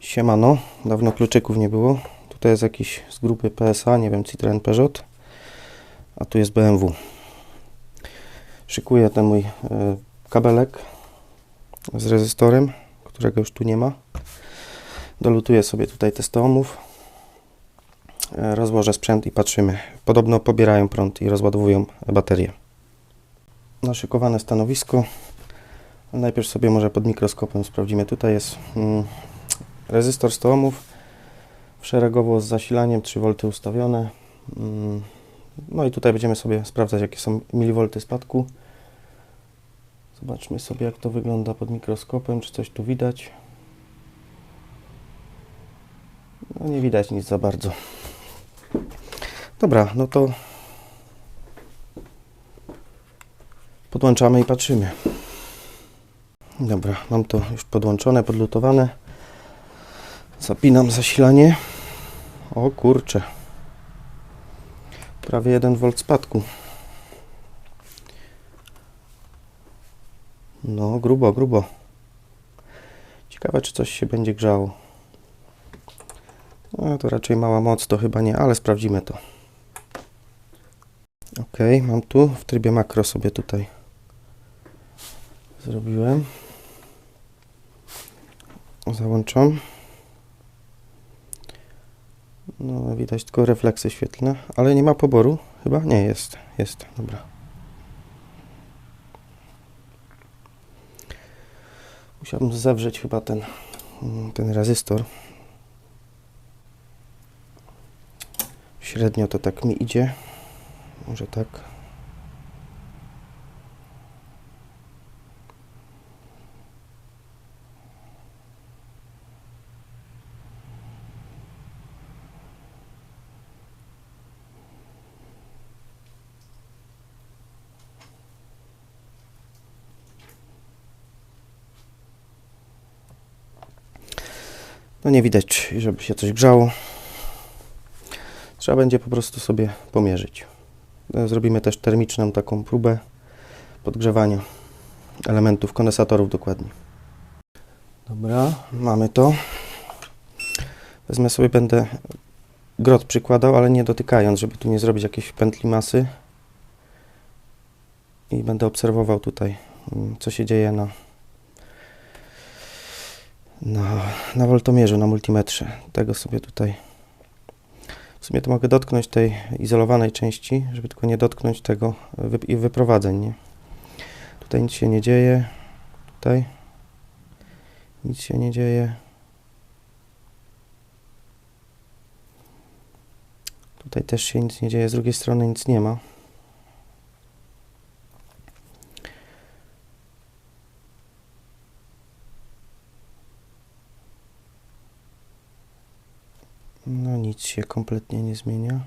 Siemano, dawno kluczyków nie było. Tutaj jest jakiś z grupy PSA, nie wiem, Citroen Peugeot. A tu jest BMW. Szykuję ten mój e, kabelek z rezystorem, którego już tu nie ma. Dolutuję sobie tutaj testoomów. E, rozłożę sprzęt i patrzymy. Podobno pobierają prąd i rozładowują baterie. Naszykowane stanowisko. Najpierw sobie może pod mikroskopem sprawdzimy. Tutaj jest mm, rezystor 100 ohmów, szeregowo z zasilaniem 3 V ustawione. Mm, No i tutaj będziemy sobie sprawdzać jakie są milivolty spadku. Zobaczmy sobie jak to wygląda pod mikroskopem, czy coś tu widać. No nie widać nic za bardzo. Dobra, no to podłączamy i patrzymy. Dobra, mam to już podłączone, podlutowane. Zapinam zasilanie. O kurcze. Prawie 1 V spadku. No, grubo, grubo. Ciekawe, czy coś się będzie grzało. No, to raczej mała moc, to chyba nie, ale sprawdzimy to. Ok, mam tu w trybie makro sobie tutaj zrobiłem. Załączam. No, widać tylko refleksy świetlne, ale nie ma poboru. Chyba nie jest. Jest, dobra. Musiałbym zewrzeć chyba ten, ten rezystor. Średnio to tak mi idzie. Może tak. No nie widać, żeby się coś grzało. Trzeba będzie po prostu sobie pomierzyć. No, Zrobimy też termiczną taką próbę podgrzewania elementów, kondensatorów dokładnie. Dobra, mamy to. Wezmę sobie, będę grot przykładał, ale nie dotykając, żeby tu nie zrobić jakiejś pętli masy. I będę obserwował tutaj, mm, co się dzieje na, na, na woltomierzu, na multimetrze. Tego sobie tutaj. W sumie to mogę dotknąć tej izolowanej części, żeby tylko nie dotknąć tego wy, i wyprowadzeń. Nie? Tutaj nic się nie dzieje. Tutaj nic się nie dzieje. Tutaj też się nic nie dzieje. Z drugiej strony nic nie ma. No nic się kompletnie nie zmienia.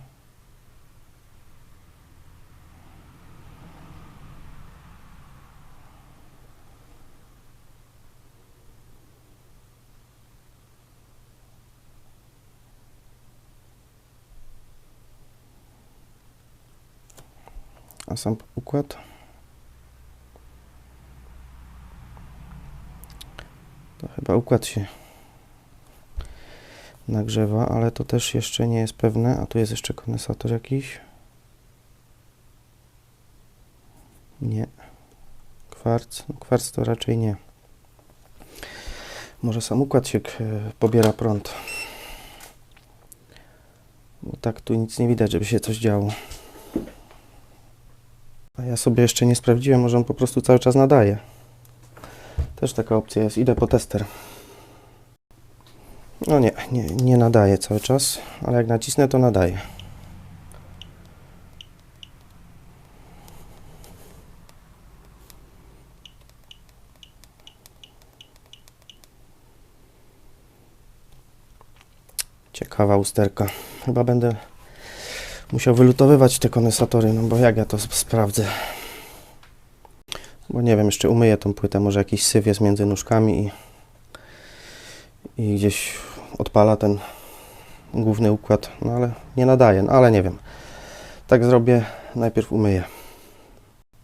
A sam układ? To chyba układ się nagrzewa, ale to też jeszcze nie jest pewne. A tu jest jeszcze kondensator jakiś. Nie. Kwarc. No, kwarc to raczej nie. Może sam układ się k- pobiera prąd. Bo tak tu nic nie widać, żeby się coś działo. A ja sobie jeszcze nie sprawdziłem, może on po prostu cały czas nadaje. Też taka opcja jest. Idę po tester. No nie, nie, nie nadaje cały czas, ale jak nacisnę, to nadaje. Ciekawa usterka. Chyba będę musiał wylutowywać te kondensatory, no bo jak ja to sp- sprawdzę? Bo nie wiem, jeszcze umyję tą płytę, może jakiś syf jest między nóżkami i i gdzieś odpala ten główny układ, no ale nie nadaje, no ale nie wiem. Tak zrobię, najpierw umyję.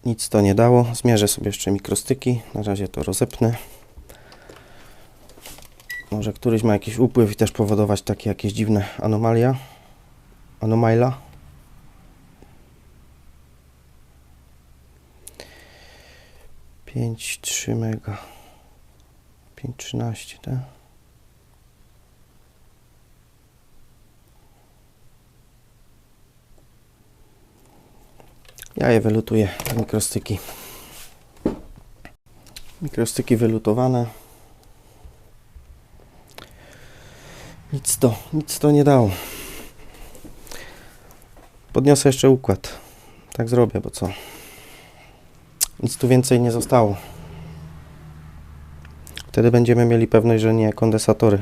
Nic to nie dało, zmierzę sobie jeszcze mikrostyki, na razie to rozepnę. Może któryś ma jakiś upływ i też powodować takie jakieś dziwne anomalia. Anomala. Pięć, trzy mega. Pięć, trzynaście, tak? Ja je wylutuję, te mikrostyki. Mikrostyki wylutowane. Nic to, nic to nie dało. Podniosę jeszcze układ. Tak zrobię, bo co? Nic tu więcej nie zostało. Wtedy będziemy mieli pewność, że nie kondensatory.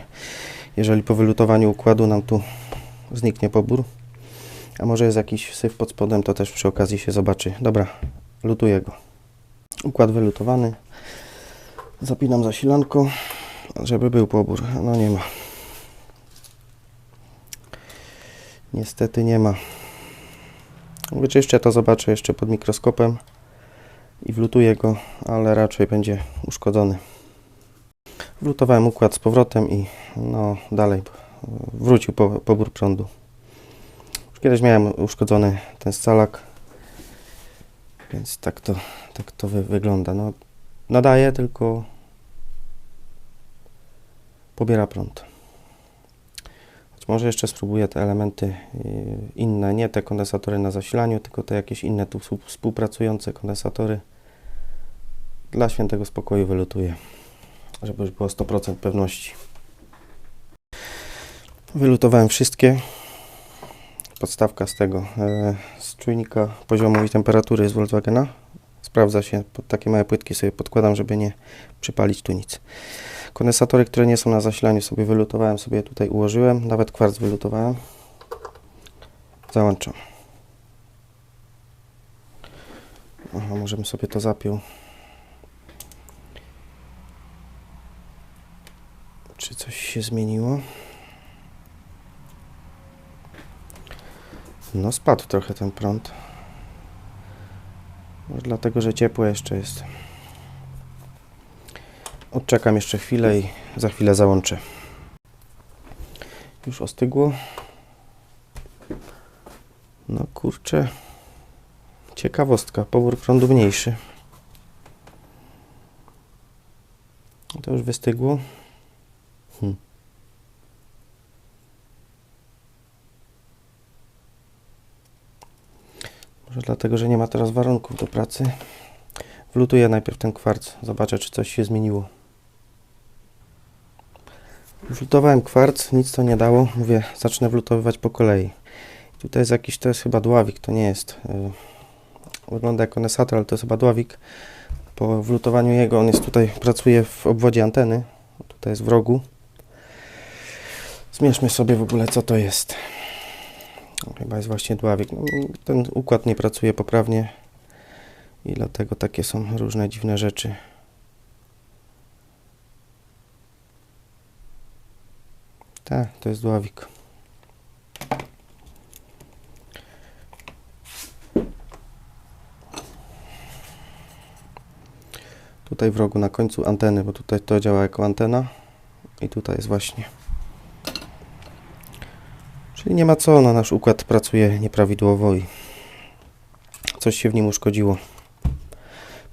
Jeżeli po wylutowaniu układu nam tu zniknie pobór. A może jest jakiś syf pod spodem, to też przy okazji się zobaczy. Dobra, lutuję go. Układ wylutowany. Zapinam zasilanką, żeby był pobór. No nie ma. Niestety nie ma. Wyczyszczę to, zobaczę jeszcze pod mikroskopem i wlutuję go, ale raczej będzie uszkodzony. Wlutowałem układ z powrotem i no dalej wrócił po, pobór prądu. Kiedyś miałem uszkodzony ten scalak, więc tak to, tak to wy, wygląda. No, nadaje, tylko pobiera prąd. Choć może jeszcze spróbuję te elementy y, inne, nie te kondensatory na zasilaniu, tylko te jakieś inne tu współ- współpracujące kondensatory. Dla świętego spokoju wylutuję, żeby już było 100% pewności. Wylutowałem wszystkie. Podstawka z tego, e, z czujnika poziomu i temperatury z Volkswagena. Sprawdza się, pod takie małe płytki sobie podkładam, żeby nie przypalić tu nic. Kondensatory, które nie są na zasilaniu sobie wylutowałem, sobie tutaj ułożyłem. Nawet kwarc wylutowałem. Załączam. Aha, może bym sobie to zapiął. Czy coś się zmieniło? No spadł trochę ten prąd. Może dlatego, że ciepło jeszcze jest. Odczekam jeszcze chwilę i za chwilę załączę. Już ostygło. No kurczę. Ciekawostka. Pobór prądu mniejszy. To już wystygło. Może dlatego, że nie ma teraz warunków do pracy. Wlutuję najpierw ten kwarc. Zobaczę, czy coś się zmieniło. Wlutowałem kwarc, nic to nie dało. Mówię, zacznę wlutowywać po kolei. Tutaj jest jakiś, to jest chyba dławik, to nie jest. Yy, wygląda jak kondensator, ale to jest chyba dławik. Po wlutowaniu jego, on jest tutaj, pracuje w obwodzie anteny. Tutaj jest w rogu. Zmierzmy sobie w ogóle, co to jest. Chyba jest właśnie dławik. No, ten układ nie pracuje poprawnie i dlatego takie są różne dziwne rzeczy. Tak, to jest dławik. Tutaj w rogu na końcu anteny, bo tutaj to działa jako antena i tutaj jest właśnie. Czyli nie ma co, no nasz układ pracuje nieprawidłowo i coś się w nim uszkodziło.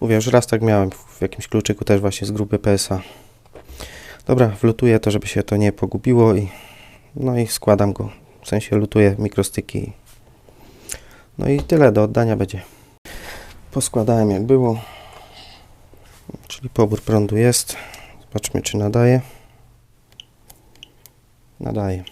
Mówię, już raz tak miałem w jakimś kluczyku też właśnie z grupy PSA. Dobra, wlutuję to, żeby się to nie pogubiło i no i składam go. W sensie lutuję mikrostyki. No i tyle do oddania będzie. Poskładałem jak było. Czyli pobór prądu jest. Zobaczmy czy nadaje. Nadaje.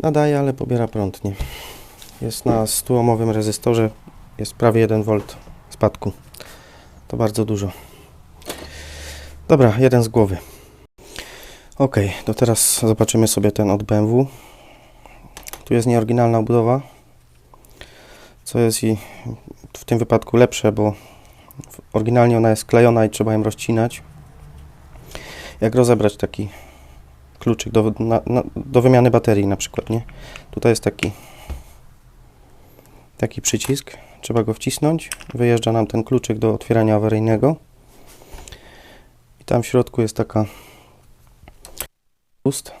Nadaje, ale pobiera prąd, nie. Jest na 100-ohmowym rezystorze, jest prawie 1 V spadku. To bardzo dużo. Dobra, jeden z głowy. Ok, to teraz zobaczymy sobie ten od BMW. Tu jest nieoryginalna budowa, co jest i w tym wypadku lepsze, bo oryginalnie ona jest klejona i trzeba ją rozcinać. Jak rozebrać taki kluczyk do, na, na, do wymiany baterii na przykład, nie? Tutaj jest taki taki przycisk. Trzeba go wcisnąć. Wyjeżdża nam ten kluczyk do otwierania awaryjnego. I tam w środku jest taka pust.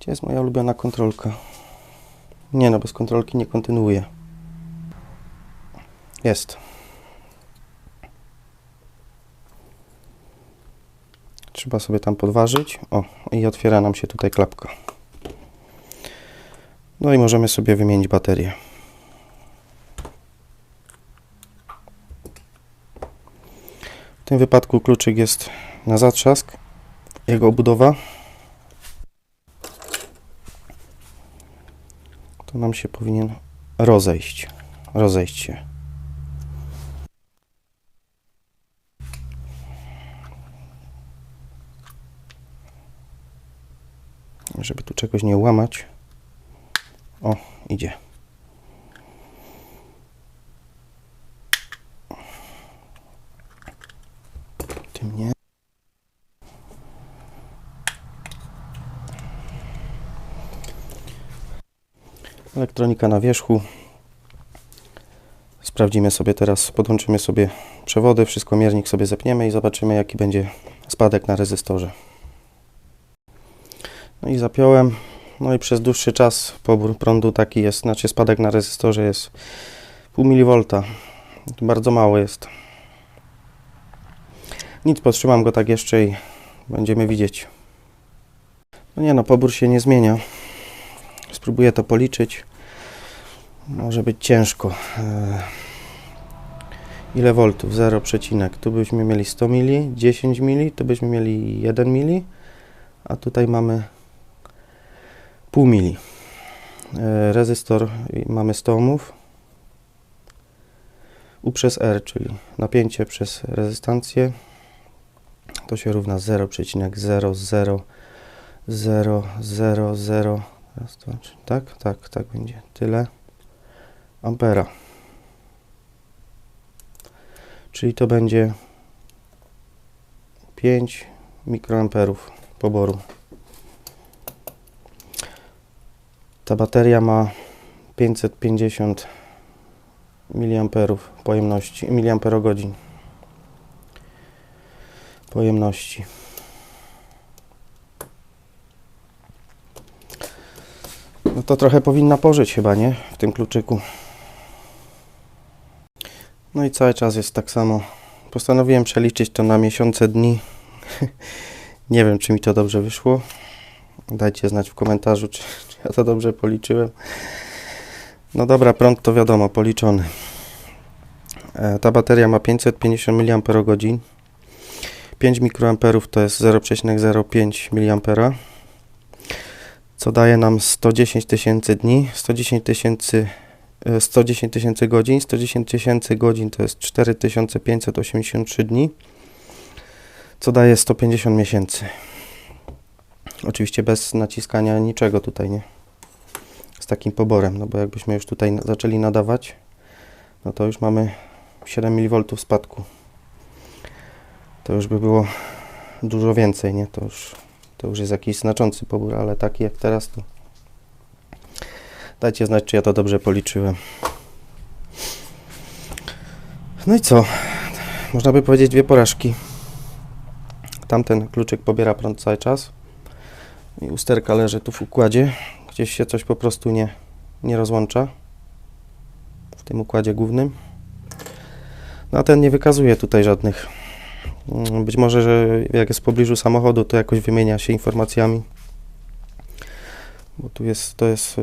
Gdzie jest moja ulubiona kontrolka? Nie no, bez kontrolki nie kontynuuję. Jest. Trzeba sobie tam podważyć. O, i otwiera nam się tutaj klapka. No i możemy sobie wymienić baterię. W tym wypadku kluczyk jest na zatrzask. Jego obudowa to nam się powinien rozejść. Rozejść się. Żeby tu czegoś nie łamać. O, idzie. Tym nie. Elektronika na wierzchu. Sprawdzimy sobie teraz, podłączymy sobie przewody, wszystko miernik sobie zepniemy i zobaczymy jaki będzie spadek na rezystorze. No i zapiąłem. No i przez dłuższy czas pobór prądu taki jest, znaczy spadek na rezystorze jest pół milivolta. Bardzo mało jest. Nic, podtrzymam go tak jeszcze i będziemy widzieć. No nie no, pobór się nie zmienia. Spróbuję to policzyć. Może być ciężko. Eee, Ile voltów? 0, przecinek. tu byśmy mieli 100 mili, 10 mili, tu byśmy mieli 1 mili, a tutaj mamy pół mili. E, Rezystor mamy 100 ohmów. U przez R, czyli napięcie przez rezystancję, to się równa 0,000000, raz, tak, tak, tak będzie, tyle ampera. Czyli to będzie 5 mikroamperów poboru. Ta bateria ma 550 miliamperów pojemności, miliamperogodzin pojemności. No to trochę powinna pożyć chyba, nie? W tym kluczyku. No i cały czas jest tak samo. Postanowiłem przeliczyć to na miesiące, dni. Nie wiem, czy mi to dobrze wyszło. Dajcie znać w komentarzu, czy, czy ja to dobrze policzyłem. No dobra, prąd to wiadomo, policzony. E, ta bateria ma 550 mAh. 5 mikroamperów to jest 0,05 mA. Co daje nam 110 tysięcy dni, 110 tysięcy 110 tysięcy godzin. 110 tysięcy godzin to jest 4583 dni, co daje 150 miesięcy. Oczywiście bez naciskania niczego tutaj, nie? Z takim poborem, no bo jakbyśmy już tutaj zaczęli nadawać, no to już mamy 7 mV spadku. To już by było dużo więcej, nie? To już, to już jest jakiś znaczący pobór, ale taki jak teraz to Dajcie znać, czy ja to dobrze policzyłem. No i co? Można by powiedzieć dwie porażki. Tamten kluczyk pobiera prąd cały czas. I usterka leży tu w układzie. Gdzieś się coś po prostu nie, nie rozłącza. W tym układzie głównym. No a ten nie wykazuje tutaj żadnych. Być może, że jak jest w pobliżu samochodu, to jakoś wymienia się informacjami. Bo tu jest, to jest y,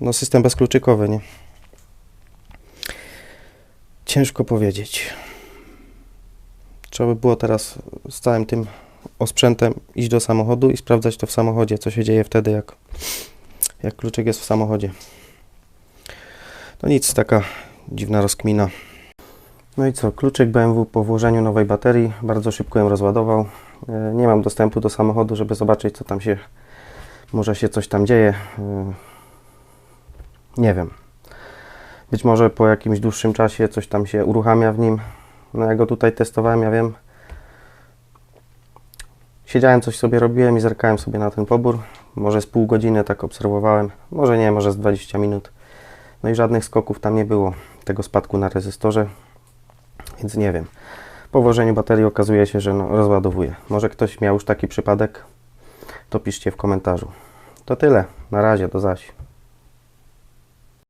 no, system bezkluczykowy, nie? Ciężko powiedzieć. Trzeba by było teraz z całym tym osprzętem iść do samochodu i sprawdzać to w samochodzie, co się dzieje wtedy, jak, jak kluczyk jest w samochodzie. No nic, taka dziwna rozkmina. No i co, kluczyk BMW po włożeniu nowej baterii bardzo szybko ją rozładował. E, nie mam dostępu do samochodu, żeby zobaczyć, co tam się, może się coś tam dzieje. E, nie wiem. Być może po jakimś dłuższym czasie coś tam się uruchamia w nim. No ja go tutaj testowałem, ja wiem. Siedziałem, coś sobie robiłem i zerkałem sobie na ten pobór. Może z pół godziny tak obserwowałem. Może nie, może z 20 minut. No i żadnych skoków tam nie było, tego spadku na rezystorze, więc nie wiem. Po włożeniu baterii okazuje się, że no, rozładowuje. Może ktoś miał już taki przypadek? To piszcie w komentarzu. To tyle. Na razie, do zaś.